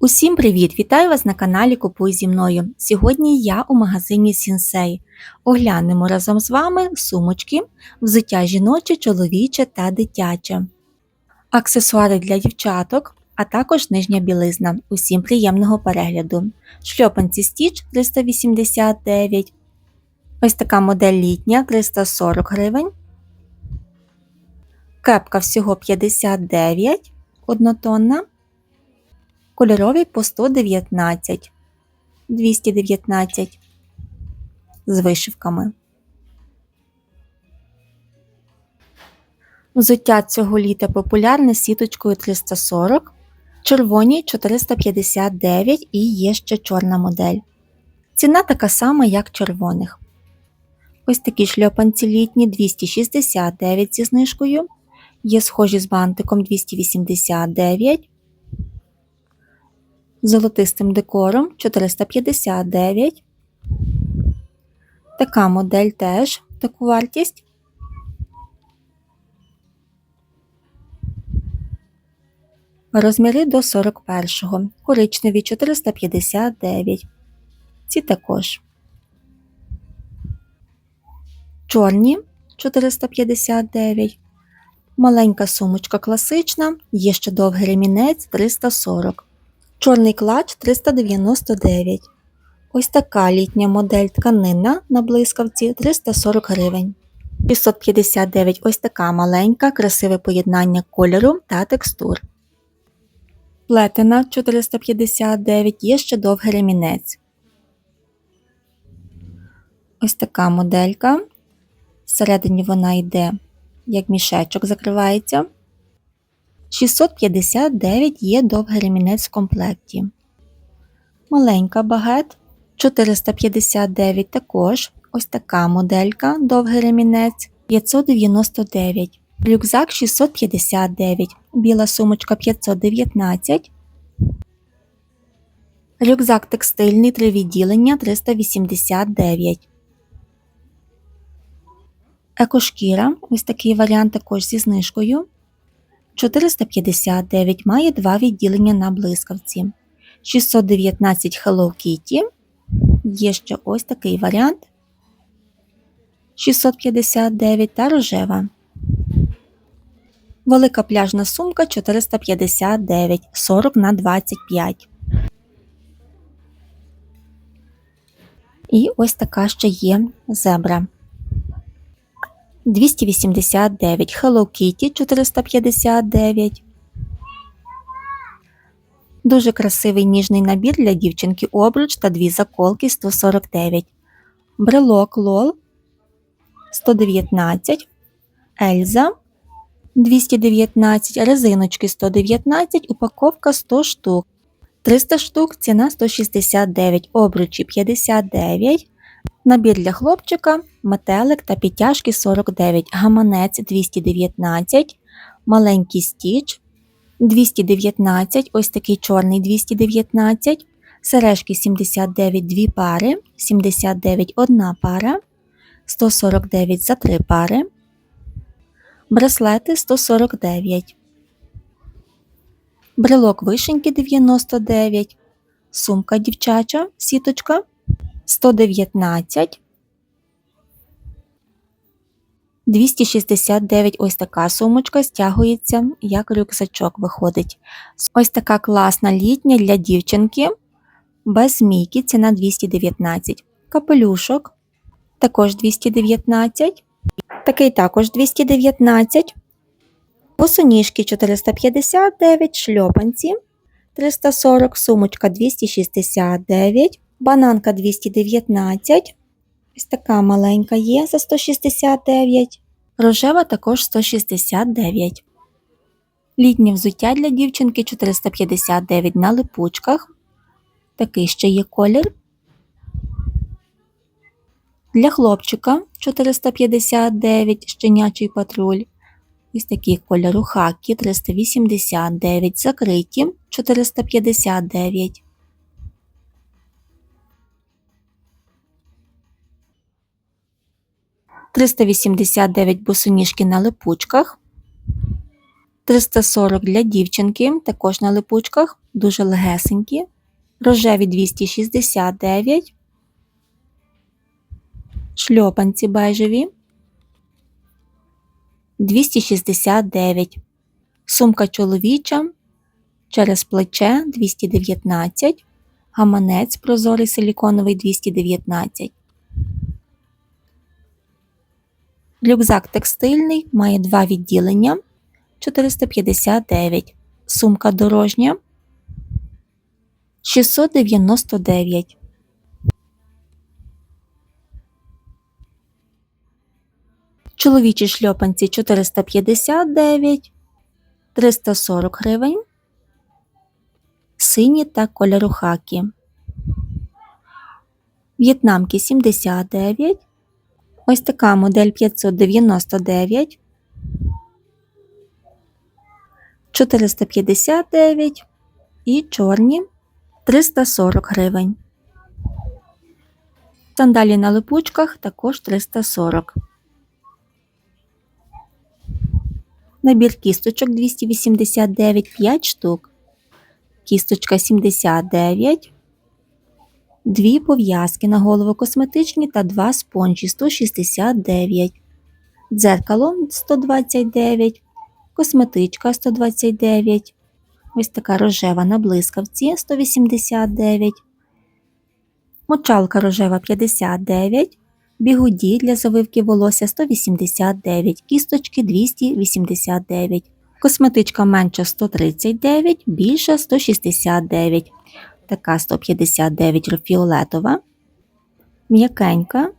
Усім привіт! Вітаю вас на каналі Купуй зі мною. Сьогодні я у магазині Сінсей. Оглянемо разом з вами сумочки, взуття жіноче, чоловіче та дитяче, аксесуари для дівчаток, а також нижня білизна. Усім приємного перегляду. Шльопанці Stitch 389. Ось така модель літня 340 гривень. Кепка всього 59 однотонна. Кольорові по 119, 219 з вишивками. Взуття цього літа популярне з сіточкою 340, червоні 459 і є ще чорна модель. Ціна така сама, як червоних. Ось такі шльопанці літні 269 зі знижкою. Є схожі з бантиком 289 золотистим декором 459. Така модель теж таку вартість. Розміри до 41-го. Коричневі 459. Ці також. Чорні 459. Маленька сумочка класична, є ще довгий ремінець 340. Чорний клач 399. Ось така літня модель тканина на блискавці 340 гривень. 659 ось така маленька, красиве поєднання кольору та текстур. Плетена 459 є ще довгий ремінець. Ось така моделька. Всередині вона йде, як мішечок закривається. 659 є довгий ремінець в комплекті. Маленька багет 459 також. Ось така моделька, довгий ремінець 599. Рюкзак 659, біла сумочка 519. Рюкзак текстильний 3 відділення 389. Екошкіра ось такий варіант також зі знижкою. 459 має два відділення на блискавці. 619 Hello Kitty. Є ще ось такий варіант. 659 та рожева. Велика пляжна сумка 459 40 на 25. І ось така ще є зебра. 289 Hello Kitty 459. Дуже красивий ніжний набір для дівчинки обруч та дві заколки 149. Брелок Лол 119. Ельза 219. Резиночки 119. Упаковка 100 штук. 300 штук. Ціна 169. Обручі 59. Набір для хлопчика, метелик та підтяжки 49, гаманець 219, маленький стіч 219, ось такий чорний 219, сережки 79 дві пари, 79 одна пара, 149 за три пари, браслети 149, брелок вишеньки 99, сумка дівчача, сіточка 119, 269 ось така сумочка стягується, як рюкзачок виходить. Ось така класна літня для дівчинки, без змійки, ціна 219. Капелюшок також 219. Такий також 219. Босоніжки 459, шльопанці 340, сумочка 269. Бананка 219. Ось така маленька є за 169. Рожева також 169. Літнє взуття для дівчинки 459 на липучках. Такий ще є колір. Для хлопчика 459 щенячий патруль. Ось такі кольору хакі 389, закриті 459. 389 босоніжки на липучках. 340 для дівчинки, також на липучках, дуже легесенькі. Рожеві 269. Шльопанці бежеві 269. Сумка чоловіча через плече 219. Гаманець прозорий силіконовий 219. Рюкзак текстильний має два відділення 459. Сумка дорожня 699. Чоловічі шльопанці 459, 340 гривень. Сині та кольору хакі. В'єтнамки 79. Ось така модель 599. 459 і чорні 340 гривень. Сандалі на липучках також 340. Набір кісточок 289 5 штук. Кісточка 79. Дві пов'язки на голову косметичні та два спонжі 169. Дзеркало 129. Косметичка 129. Ось така рожева на блискавці 189. Мочалка рожева 59. Бігуді для завивки волосся 189, кісточки 289, косметичка менша 139, більша 169, така 159 фіолетова, м'якенька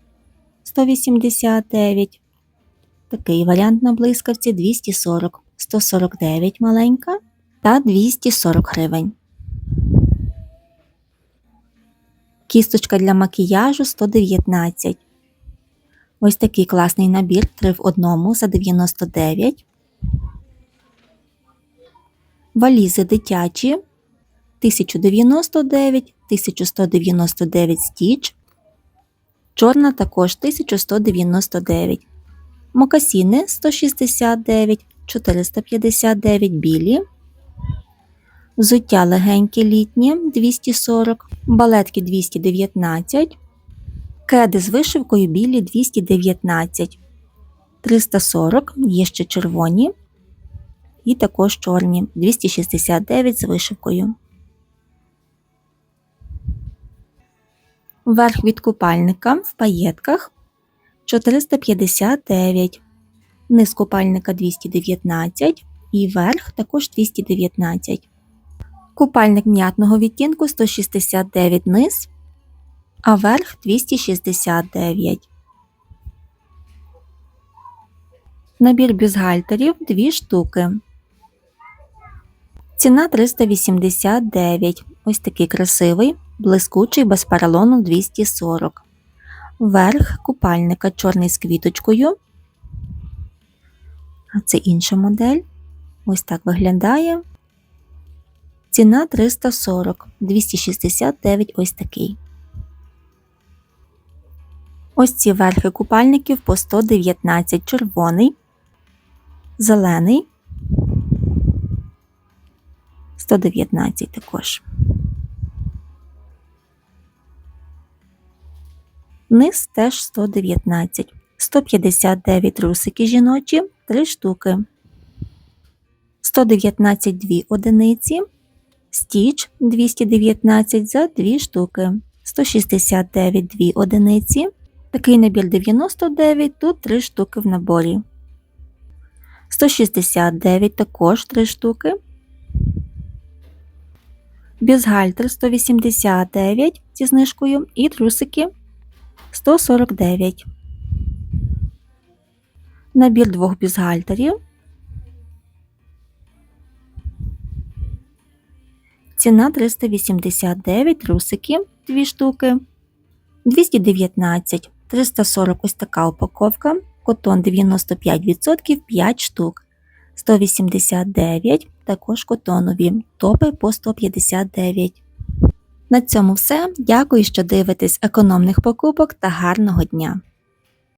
189, такий варіант на блискавці 240, 149 маленька та 240 гривень. Кісточка для макіяжу 119. Ось такий класний набір 3 в одному за 99. Валізи дитячі 1099, 1199 стіч. Чорна також 1199. Мокасіни 169, 459 білі. Взуття легеньке літнє 240, балетки 219. Кеди з вишивкою білі 219, 340 є ще червоні і також чорні 269 з вишивкою. Верх від купальника в паєтках 459, низ купальника 219 і верх також 219. Купальник м'ятного відтінку 169 низ а верх 269. Набір бюстгальтерів 2 штуки. Ціна 389. Ось такий красивий, блискучий без паралону 240. Верх купальника чорний з квіточкою. А це інша модель. Ось так виглядає. Ціна 340, 269 ось такий. Ось ці верхи купальників по 119 червоний, зелений, 119 також. Низ теж 119, 159 трусики жіночі, 3 штуки, 119 2 одиниці, стіч 219 за 2 штуки, 169 2 одиниці. Такий набір 99, тут 3 штуки в наборі. 169 також 3 штуки. Бюстгальтер 189 зі знижкою і трусики 149. Набір двох бюстгальтерів. Ціна 389 трусики 2 штуки. 219 340 ось така упаковка, котон 95% 5 штук, 189 також котонові, топи по 159. На цьому все. Дякую, що дивитесь економних покупок та гарного дня!